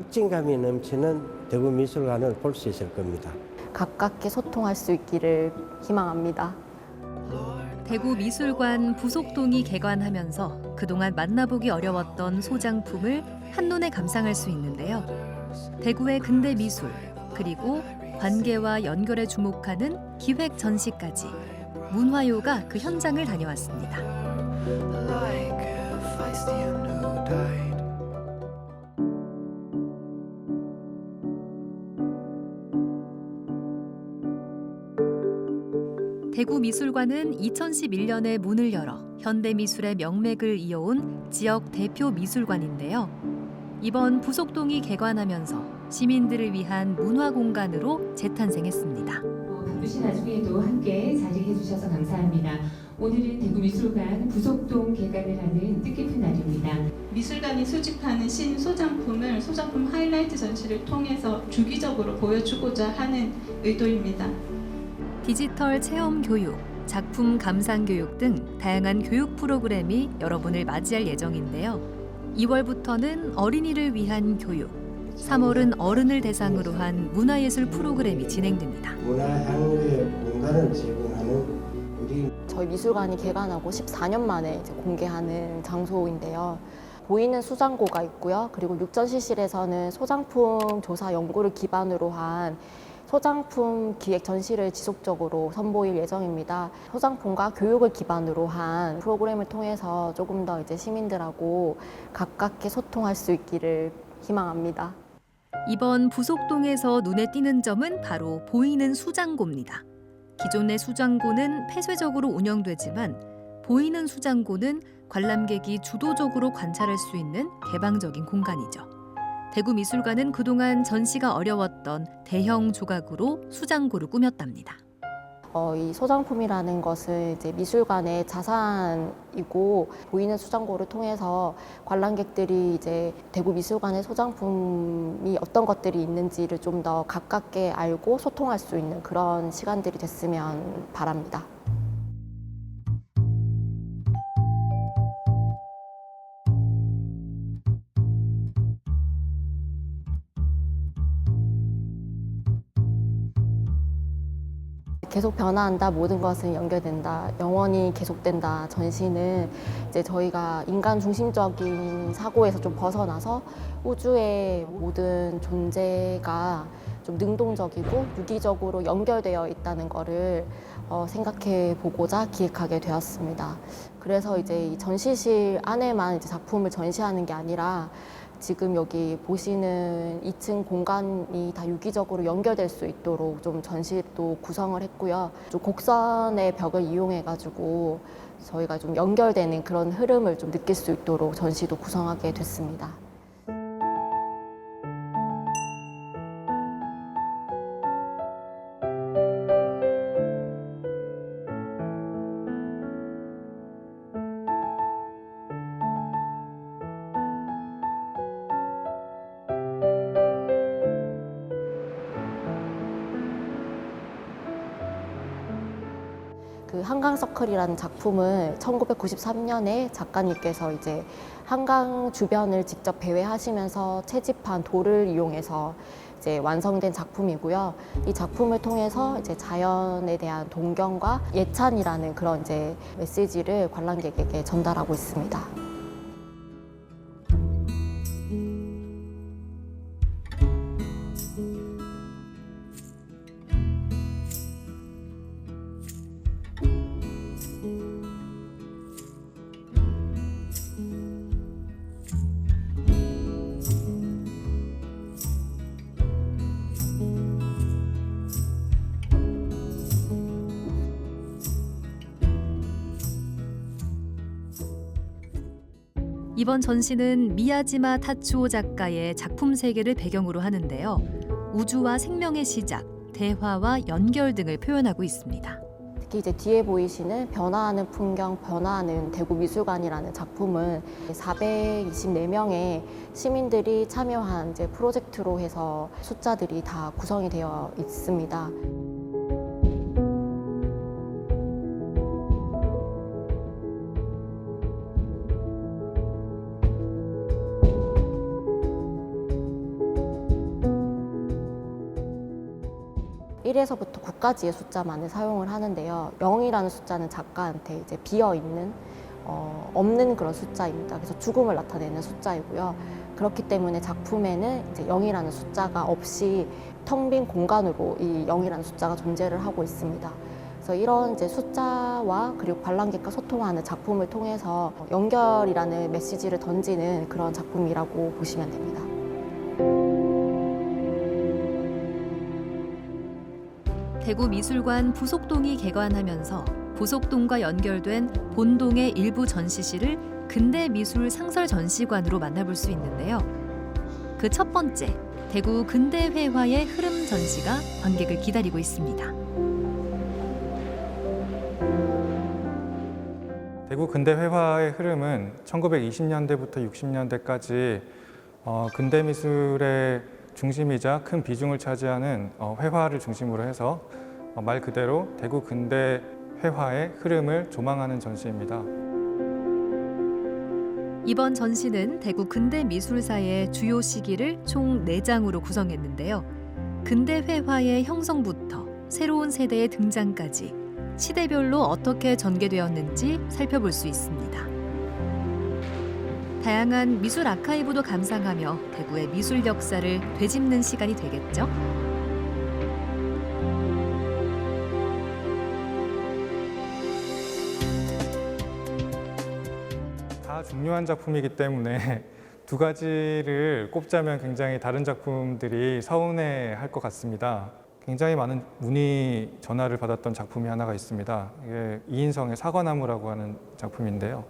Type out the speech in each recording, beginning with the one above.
박진감이 넘치는 대구 미술관을 볼 수 있을 겁니다. 가깝게 소통할 수 있기를 희망합니다. 대구 미술관 부속동이 개관하면서 그동안 만나보기 어려웠던 소장품을 한눈에 감상할 수 있는데요. 대구의 근대 미술 그리고 관계와 연결에 주목하는 기획 전시까지 문화요가 그 현장을 다녀왔습니다. 대구 미술관은 2011년에 문을 열어 현대 미술의 명맥을 이어온 지역 대표 미술관인데요. 이번 부속동이 개관하면서 시민들을 위한 문화 공간으로 재탄생했습니다. 어, 바쁘신 와중에도 함께 자리해 주셔서 감사합니다. 오늘은 대구미술관 부속동 개관을 하는 뜻깊은 날입니다. 미술관이 수집하는 신소장품을 소장품 하이라이트 전시를 통해서 주기적으로 보여주고자 하는 의도입니다. 디지털 체험 교육, 작품 감상 교육 등 다양한 교육 프로그램이 여러분을 맞이할 예정인데요. 2월부터는 어린이를 위한 교육, 3월은 어른을 대상으로 한 문화예술 프로그램이 진행됩니다. 문화 향유의 공간을 제공하는 우리 저희 미술관이 개관하고 14년 만에 이제 공개하는 장소인데요. 보이는 수장고가 있고요. 그리고 육전시실에서는 소장품 조사 연구를 기반으로 한 소장품 기획 전시를 지속적으로 선보일 예정입니다. 소장품과 교육을 기반으로 한 프로그램을 통해서 조금 더 이제 시민들하고 가깝게 소통할 수 있기를 희망합니다. 이번 부속동에서 눈에 띄는 점은 바로 보이는 수장고입니다. 기존의 수장고는 폐쇄적으로 운영되지만 보이는 수장고는 관람객이 주도적으로 관찰할 수 있는 개방적인 공간이죠. 대구 미술관은 그동안 전시가 어려웠던 대형 조각으로 수장고를 꾸몄답니다. 어, 이 소장품이라는 것은 이제 미술관의 자산이고 보이는 수장고를 통해서 관람객들이 이제 대구 미술관의 소장품이 어떤 것들이 있는지를 좀 더 가깝게 알고 소통할 수 있는 그런 시간들이 됐으면 바랍니다. 계속 변화한다. 모든 것은 연결된다. 영원히 계속된다. 전시는 이제 저희가 인간 중심적인 사고에서 좀 벗어나서 우주의 모든 존재가 좀 능동적이고 유기적으로 연결되어 있다는 거를 어, 생각해 보고자 기획하게 되었습니다. 그래서 이제 이 전시실 안에만 이제 작품을 전시하는 게 아니라 지금 여기 보시는 2층 공간이 다 유기적으로 연결될 수 있도록 좀 전시도 구성을 했고요. 좀 곡선의 벽을 이용해 가지고 저희가 좀 연결되는 그런 흐름을 좀 느낄 수 있도록 전시도 구성하게 됐습니다. 그 한강 서클이라는 작품을 1993년에 작가님께서 이제 한강 주변을 직접 배회하시면서 채집한 돌을 이용해서 이제 완성된 작품이고요. 이 작품을 통해서 이제 자연에 대한 동경과 예찬이라는 그런 이제 메시지를 관람객에게 전달하고 있습니다. 이번 전시는 미야지마 타츠오 작가의 작품 세계를 배경으로 하는데요. 우주와 생명의 시작, 대화와 연결 등을 표현하고 있습니다. 특히 이제 뒤에 보이시는 변화하는 풍경, 변화하는 대구 미술관이라는 작품은 424명의 시민들이 참여한 이제 프로젝트로 해서 숫자들이 다 구성이 되어 있습니다. 1에서부터 9까지의 숫자만을 사용을 하는데요. 0이라는 숫자는 작가한테 이제 비어 있는 어, 없는 그런 숫자입니다. 그래서 죽음을 나타내는 숫자이고요. 그렇기 때문에 작품에는 이제 0이라는 숫자가 없이 텅 빈 공간으로 이 0이라는 숫자가 존재를 하고 있습니다. 그래서 이런 이제 숫자와 그리고 관람객과 소통하는 작품을 통해서 연결이라는 메시지를 던지는 그런 작품이라고 보시면 됩니다. 대구미술관 부속동이 개관하면서 부속동과 연결된 본동의 일부 전시실을 근대 미술 상설 전시관으로 만나볼 수 있는데요. 그 첫 번째, 대구 근대 회화의 흐름 전시가 관객을 기다리고 있습니다. 대구 근대 회화의 흐름은 1920년대부터 60년대까지 어, 근대 미술의 중심이자 큰 비중을 차지하는 어, 회화를 중심으로 해서 어, 말 그대로 대구 근대 회화의 흐름을 조망하는 전시입니다. 이번 전시는 대구 근대 미술사의 주요 시기를 총 4장으로 구성했는데요. 근대 회화의 형성부터 새로운 세대의 등장까지 시대별로 어떻게 전개되었는지 살펴볼 수 있습니다. 다양한 미술 아카이브도 감상하며 대구의 미술 역사를 되짚는 시간이 되겠죠. 다 중요한 작품이기 때문에 두 가지를 꼽자면 굉장히 다른 작품들이 서운해 할 것 같습니다. 굉장히 많은 문의 전화를 받았던 작품이 하나가 있습니다. 이게 이인성의 사과나무라고 하는 작품인데요.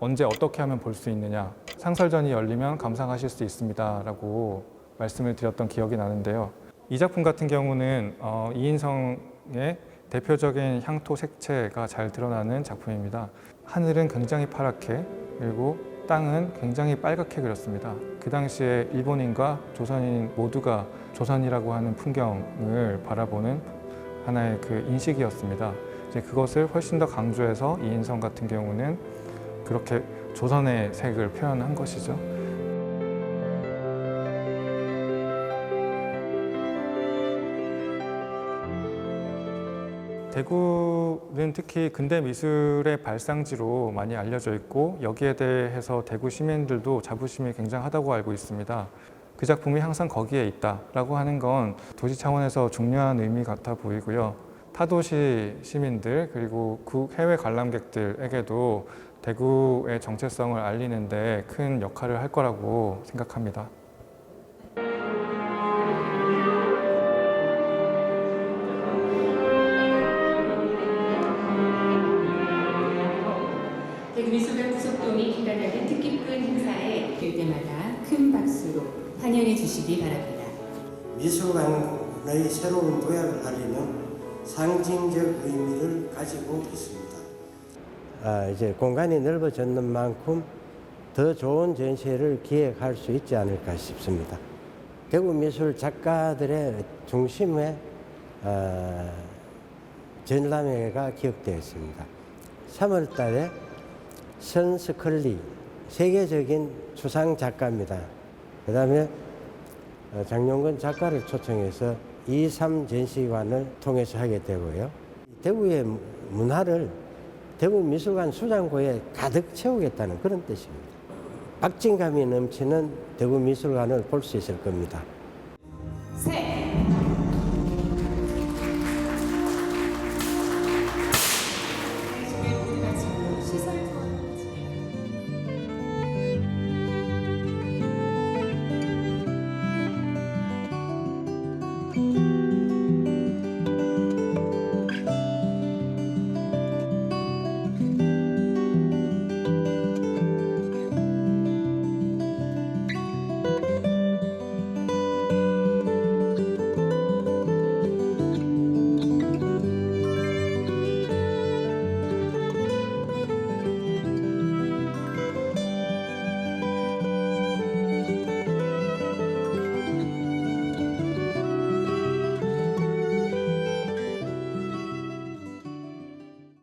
언제 어떻게 하면 볼 수 있느냐? 상설전이 열리면 감상하실 수 있습니다 라고 말씀을 드렸던 기억이 나는데요. 이 작품 같은 경우는 어, 이인성의 대표적인 향토 색채가 잘 드러나는 작품입니다. 하늘은 굉장히 파랗게 그리고 땅은 굉장히 빨갛게 그렸습니다. 그 당시에 일본인과 조선인 모두가 조선이라고 하는 풍경을 바라보는 하나의 그 인식이었습니다. 이제 그것을 훨씬 더 강조해서 이인성 같은 경우는 그렇게 조선의 색을 표현한 것이죠. 대구는 특히 근대 미술의 발상지로 많이 알려져 있고 여기에 대해서 대구 시민들도 자부심이 굉장하다고 알고 있습니다. 그 작품이 항상 거기에 있다라고 하는 건 도시 차원에서 중요한 의미 같아 보이고요. 타도시 시민들 그리고 국 해외 관람객들에게도 대구의 정체성을 알리는데 큰 역할을 할 거라고 생각합니다. 대구미술관 부속동이 기관하는 뜻깊은 행사에 될 때마다 큰 박수로 환영해 주시기 바랍니다. 미술관의 새로운 도약을 알리는 상징적 의미를 가지고 있습니다. 아, 이제 공간이 넓어졌는 만큼 더 좋은 전시회를 기획할 수 있지 않을까 싶습니다. 대구 미술 작가들의 중심에 아, 전람회가 기억되어 있습니다. 3월 달에 선 스컬리 세계적인 추상 작가입니다. 그 다음에 어, 장용근 작가를 초청해서 2, 3 전시관을 통해서 하게 되고요. 대구의 문화를 대구 미술관 수장고에 가득 채우겠다는 그런 뜻입니다. 박진감이 넘치는 대구 미술관을 볼 수 있을 겁니다.